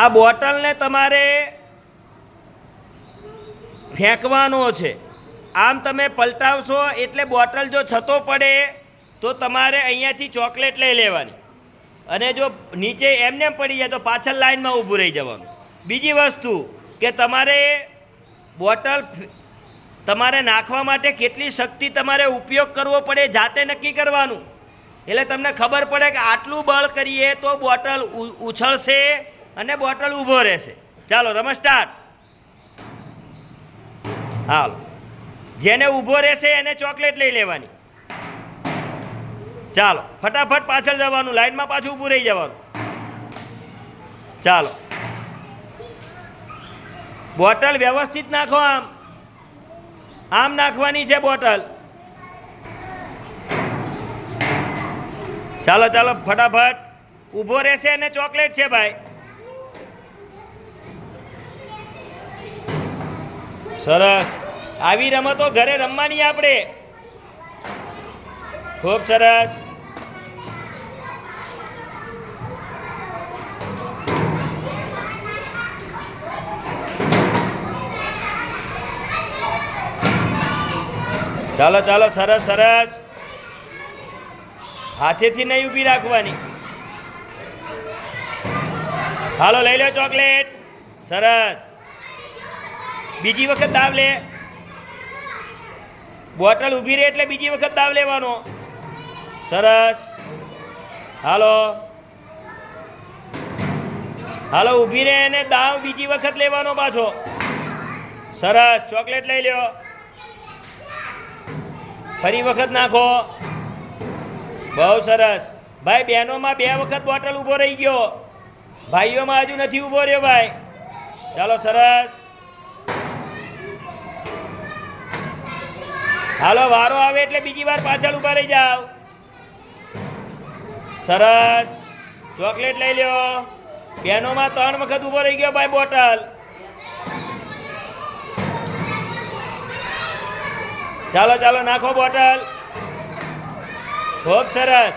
આ બોટલને તમારે ફેંકવાનો છે. આમ તમે પલટાવશો એટલે બોટલ જો છતો પડે, તો તમારે અહીંયાથી ચોકલેટ લઈ લેવાની. અને જો નીચે એમને પડી જાય તો પાછળ લાઈનમાં ઊભું રહી જવાનું. બીજી વસ્તુ કે તમારે બોટલ તમારે નાખવા માટે કેટલી શક્તિ તમારે ઉપયોગ કરવો પડે જાતે નક્કી કરવાનું. એટલે તમને ખબર પડે કે આટલું બળ કરીએ તો બોટલ ઉછળશે અને બોટલ ઊભો રહેશે. ચાલો રમત સ્ટાર્ટ હાલો. જેને ઊભો રહેશે એને ચોકલેટ લઈ લેવાની. ચાલો, ફટાફટ પાછળ જવાનું, લાઈનમાં પાછું ઊભું રહી જવાનું. ચાલો. બોટલ વ્યવસ્થિત નાખો આમ. આમ નાખવાની છે બોટલ. ચાલો ચાલો, ફટાફટ. ઊભો રહેશે અને ચોકલેટ છે ભાઈ. સરસ. આવી રમતો ઘરે રમવાની આપણે. ખૂબ સરસ. ચાલો ચાલો, સરસ સરસ. હાથેથી નહીં ઊભી રાખવાની. હાલો, લઈ લો ચોકલેટ. સરસ. બીજી વખત દાવ લે. બોટલ ઊભી રહે એટલે બીજી વખત દાવ લેવાનો. સરસ. હાલો. હાલો, ઊભી રહે અને દાવ બીજી વખત લેવાનો પાછો. સરસ. ચોકલેટ લઈ લ્યો. ફરી વખત નાખો. બહુ સરસ. ભાઈ, બહેનોમાં બે વખત બોટલ ઊભો રહી ગયો. ભાઈઓમાં હજુ નથી ઊભો રહ્યો ભાઈ. ચાલો, સરસ. હાલો, વારો આવે એટલે બીજી વાર પાછળ ઊભા રહી જાઓ. સરસ. ચોકલેટ લઈ લ્યો. બહેનોમાં ત્રણ વખત ઊભો રહી ગયો ભાઈ બોટલ. ચાલો ચાલો, નાખો બોટલ. ખૂબ સરસ.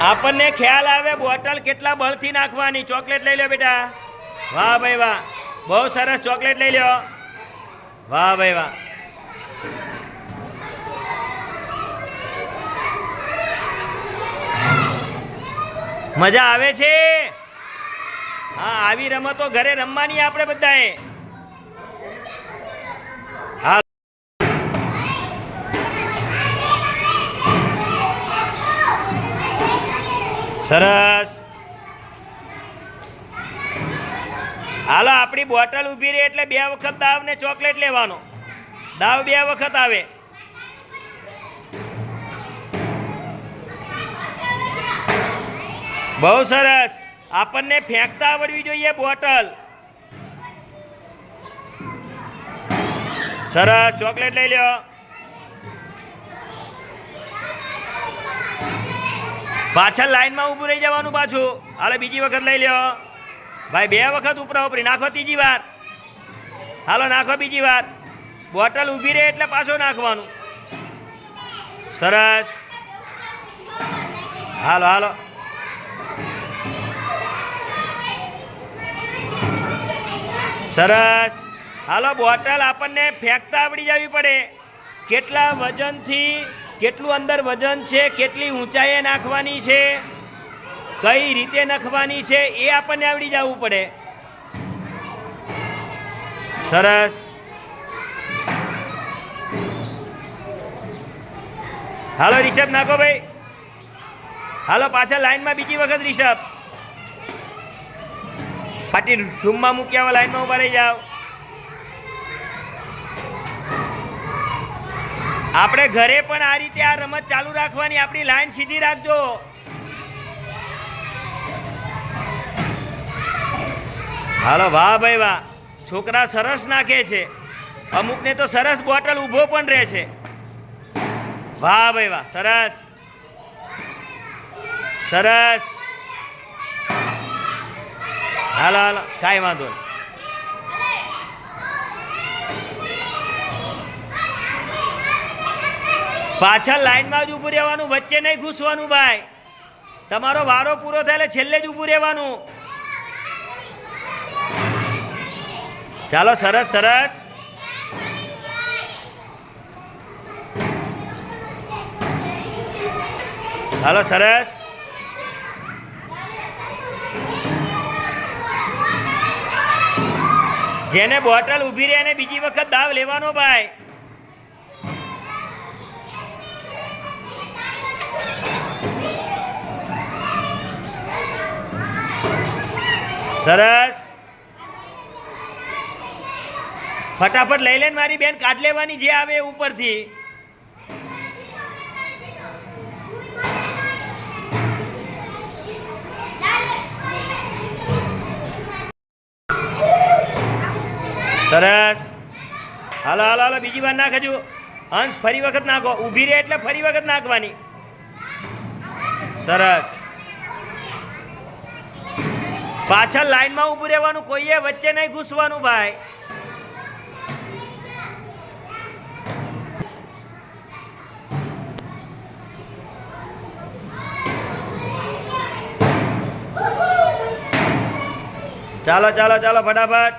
આપણને ખ્યાલ આવે બોટલ કેટલા બળથી નાખવાની. ચોકલેટ લઈ લો બેટા. વાહ ભાઈ વાહ. બહુ સરસ ચોકલેટ લઈ લ્યો. વાહ ભાઈ વાહ. મજા આવે છે? હા, આવી રમતો ઘરે રમવાની આપણે બધાએ. સરસ. હાલો, આપણી બોટલ ઊભી રહે એટલે બે વખત દાવ ને ચોકલેટ લેવાનો. દાવ બે વખત આવે. બહુ સરસ. આપણને ફેંકતા આવડવી જોઈએ બોટલ. સરસ, ચોકલેટ લઈ લ્યો. પાછળ લાઈનમાં ઊભું રહી જવાનું પાછું. હાલે, બીજી વખત લઈ લ્યો. ભાઈ, બે વખત ઉપરા ઉપરી. નાખો ત્રીજી વાર. હાલો, નાખો બીજી વાર. બોટલ ઊભી રહે એટલે પાછો નાખવાનું. સરસ. હાલો હાલો. સરસ. હાલો, બોટલ આપણને ફેંકતા આવડી જવી પડે. કેટલા વજનથી, કેટલું અંદર વજન છે, કેટલી ઊંચાઈએ નાખવાની છે. કઈ રીતે નખવાની છે એ આપણને આવડી જવું પડે. સરસ. હાલો રિષભ નાખો ભાઈ હાલો પાછળ લાઈનમાં બીજી વખત રિષભ. પાટી રૂમમાં મૂક્યા લાઈનમાં ઊભા રહી જાઓ. આપણે ઘરે પણ આ રીતે આ રમત ચાલુ રાખવાની આપણી લાઈન સીધી રાખજો. હાલો, વાહ ભાઈ વાહ. છોકરા સરસ નાખે છે. અમુકને તો સરસ બોટલ ઊભો પણ રહે છે. વાહ ભાઈ વાહ, સરસ. સરસ. હાલો હાલો, કાંઈ વાંધો નહીં. પાછળ લાઈનમાં જ ઊભું રહેવાનું, વચ્ચે નહીં ઘૂસવાનું ભાઈ. તમારો વારો પૂરો થાય એટલે છેલ્લે જ ઊભું રહેવાનું. ચાલો, સરસ સરસ. હાલો, સરસ. જેને બોટલ ઊભી રહે એને બીજી વખત દાવ લેવાનો ભાઈ. સરસ. ફટાફટ લઈ લે મારી બેન, કાઢ લેવાની, જે આવે ઉપરથી. સરસ. હાલો હાલો હાલો, બીજી વાર નાખજો અંશ ફરી વખત નાખો. ઊભી રહે એટલે ફરી વખત નાખવાની. સરસ. પાછળ લાઈનમાં ઊભું રહેવાનું, કોઈએ વચ્ચે નહીં ઘૂસવાનું, ભાઈ. ચાલો ચાલો ચાલો ફટાફટ.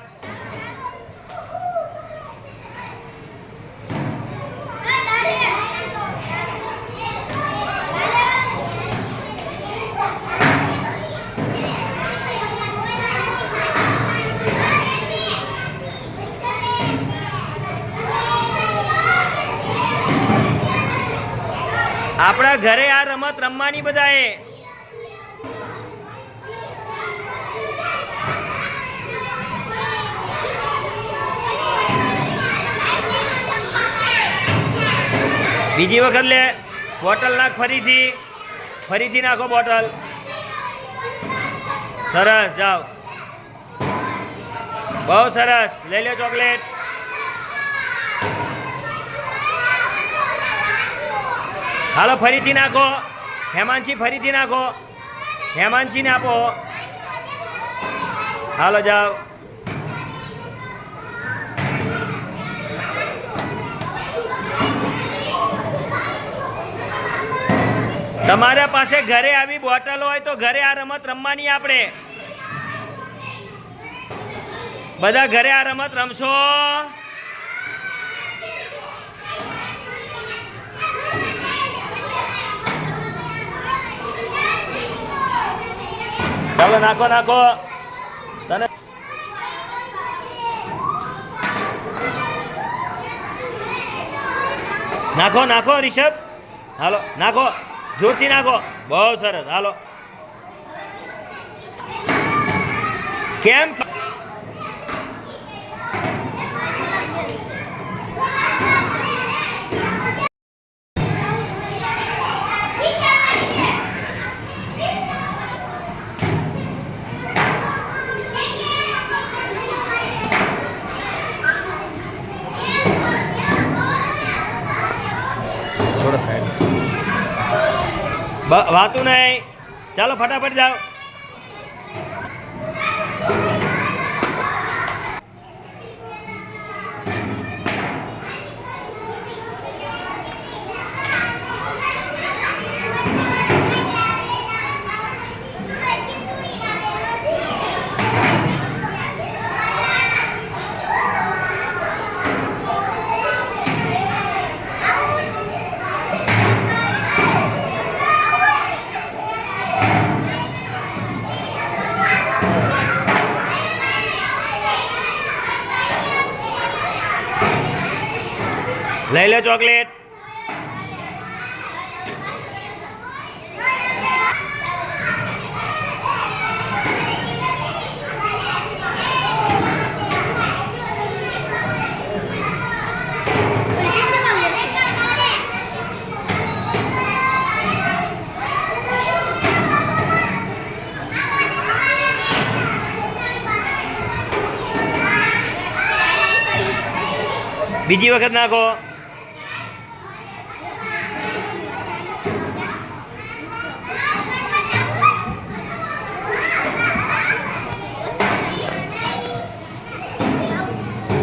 આપણા ઘરે આ રમત રમવાની બધાએ. બીજી વખત લે. બોટલ નાખ ફરીથી. ફરીથી નાખો બોટલ. સરસ, જાઓ. બહુ સરસ. લઈ લો ચોકલેટ. હાલો, ફરીથી નાખો. હેમાનસી ફરીથી નાખો. હેમાનસીને આપો. હાલો, જાઓ. તમારા પાસે ઘરે આવી બોટલ હોય તો ઘરે આ રમત રમવાની આપણે. બધા ઘરે આ રમત રમશો? ચાલો, નાખો નાખો. તને નાખો નાખો, રિષભ. હાલો, નાખો. જોરથી નાખો. બહુ સરસ. હાલો. કેમ? વાતું નહીં. ચાલો ફટાફટ જાઓ. લઈ લે ચોકલેટ. બીજી વખત નાખો.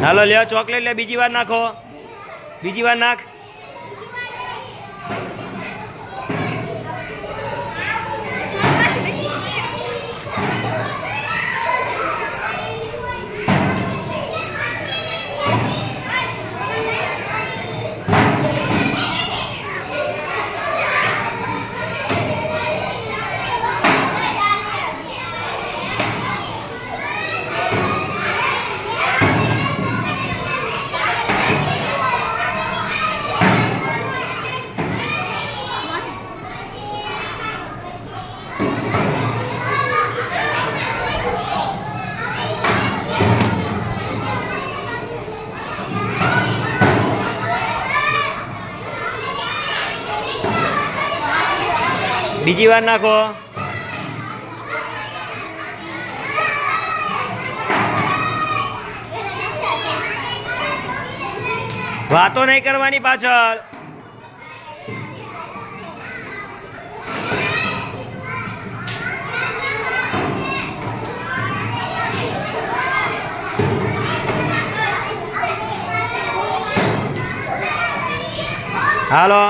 હાલો લ્યો ચોકલેટ લે બીજી વાર નાખો. બીજી વાર નાખ. બીજી વાર નાખો. વાતો નહીં કરવાની પાછળ. હાલો.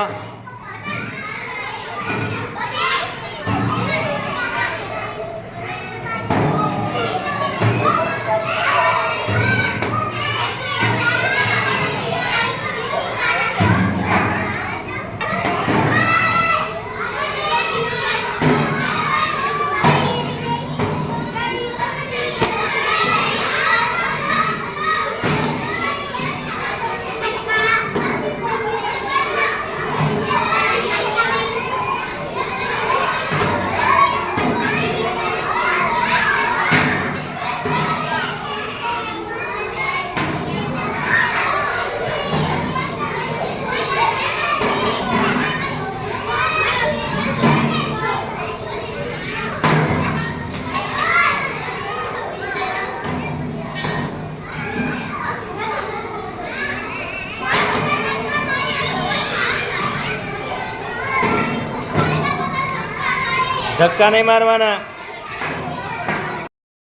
ધક્કા નહીં મારવાના.